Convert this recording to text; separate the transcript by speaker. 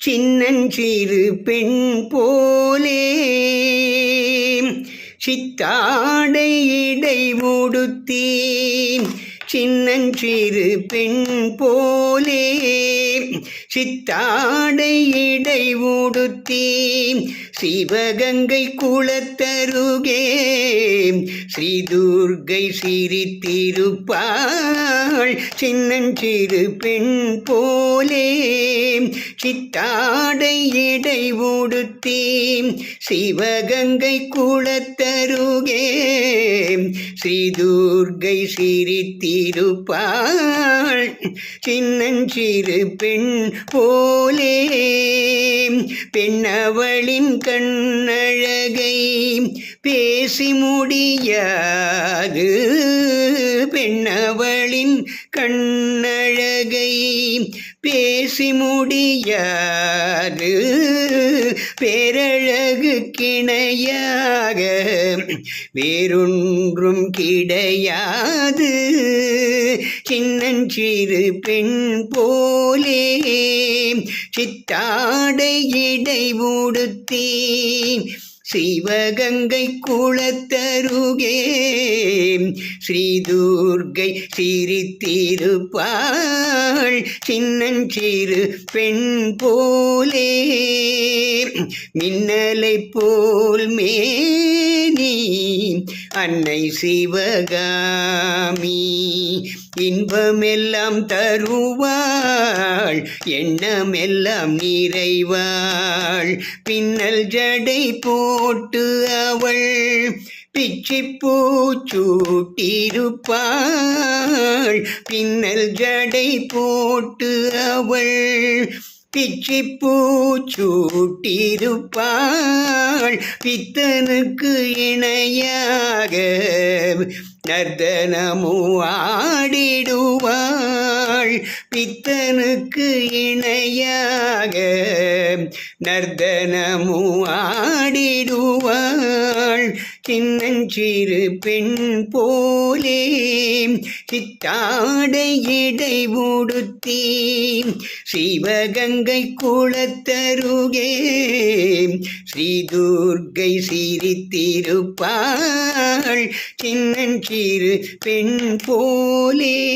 Speaker 1: சின்னஞ்சிறு பெண் போலே சித்தாடை இடை உடுத்தி சின்னஞ்சிறு பெண் போலே சித்தாடை இடை உடுத்தி சிவகங்கை குளத்தருகே. ஸ்ரீ துர்கை சிரித்திருப்பாள் சின்னஞ்சிறு பெண் போலே சித்தாடை இடை உடுத்தி சிவகங்கை குளத்தருகே. ஸ்ரீ துர்கை இருப்பாள் சின்னஞ்சிறு பெண் போலே. பெண்ணவளின் கண்ணழகை பேசி முடியாது. பெண்ணவளின் கண்ணழகை பேசி முடியாது. பேரழகு கிணையாக வேறொன்றும் கிடையாது. சின்னஞ்சிறு பெண் போலே சித்தாடை இடை உடுத்தி சிவகங்கை குளத்தருகே ஸ்ரீ துர்கை சிரித்திருப்பாள். சின்னஞ்சிறு பெண் போலே மின்னலை போல் மேனி. அன்னை சிவகாமி. இன்பமெல்லாம் தருவாள். எண்ணமெல்லாம் நிறைவாள். பின்னல் ஜடை போட்டு அவள். பிச்சி பூச்சூட்டிருப்பாள் பின்னல் ஜடை போட்டு அவள் பிச்சி பூச்சூட்டிருப்பாள் பித்தனுக்கு இணையாக நர்தனமு ஆடிடுவாள். பித்தனுக்கு இணையாக நர்தனமு ஆடிடுவாள். சின்னஞ்சிறு பெண் போலே சித்தாடையிடை உடுத்தி சிவகங்கை குளத்தருகே ஸ்ரீதுர்கை சிரித்திருப்பாள். சின்னஞ்சிறு பெண் போலே.